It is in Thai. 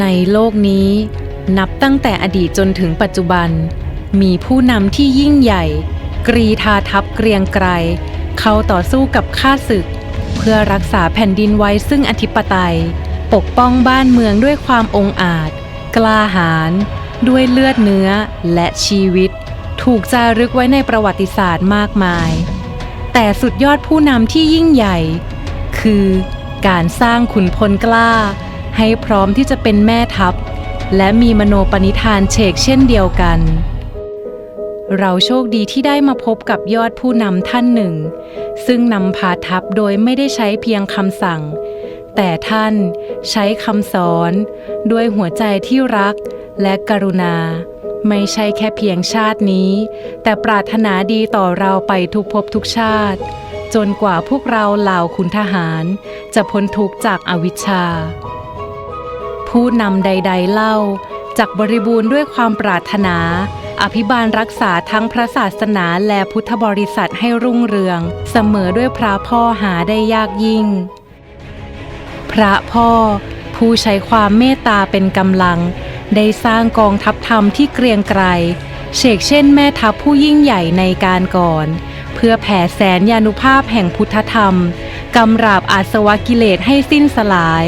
ในโลกนี้ นับตั้งแต่อดีตจนถึงปัจจุบัน มีผู้นำที่ยิ่งใหญ่ กรีธาทัพเกรียงไกรเข้าต่อสู้กับข้าศึก เพื่อรักษาแผ่นดินไว้ซึ่งอธิปไตย ปกป้องบ้านเมืองด้วยความองอาจ กล้าหาญด้วยเลือดเนื้อและชีวิต ถูกจารึกไว้ในประวัติศาสตร์มากมาย แต่สุดยอดผู้นำที่ยิ่งใหญ่ คือการสร้างขุนพลกล้า ให้พร้อมที่จะเป็นแม่ทัพ และมีมโนปณิธานเฉกเช่นเดียวกัน เราโชคดีที่ได้มาพบกับยอดผู้นำท่านหนึ่ง ซึ่งนำพาทัพโดยไม่ได้ใช้เพียงคำสั่ง แต่ท่านใช้คำสอนด้วยหัวใจที่รักและกรุณา ไม่ใช่แค่เพียงชาตินี้ แต่ปรารถนาดีต่อเราไปทุกภพทุกชาติ จนกว่าพวกเราเหล่าขุนทหาร จะพ้นทุกข์จากอวิชชา ผู้นำใด ๆเล่าจากบริบูรณ์ด้วยความปรารถนา อภิบาลรักษาทั้งพระศาสนาและพุทธบริษัทให้รุ่งเรือง เสมอด้วยพระพ่อหาได้ยากยิ่ง พระพ่อ ผู้ใช้ความเมตตาเป็นกำลัง ได้สร้างกองทัพธรรมที่เกรียงไกรเชกเช่นแม่ทัพผู้ยิ่งใหญ่ในการก่อน เพื่อแผ่แสนยานุภาพแห่งพุทธธรรมกำราบอาสวะกิเลสให้สิ้นสลาย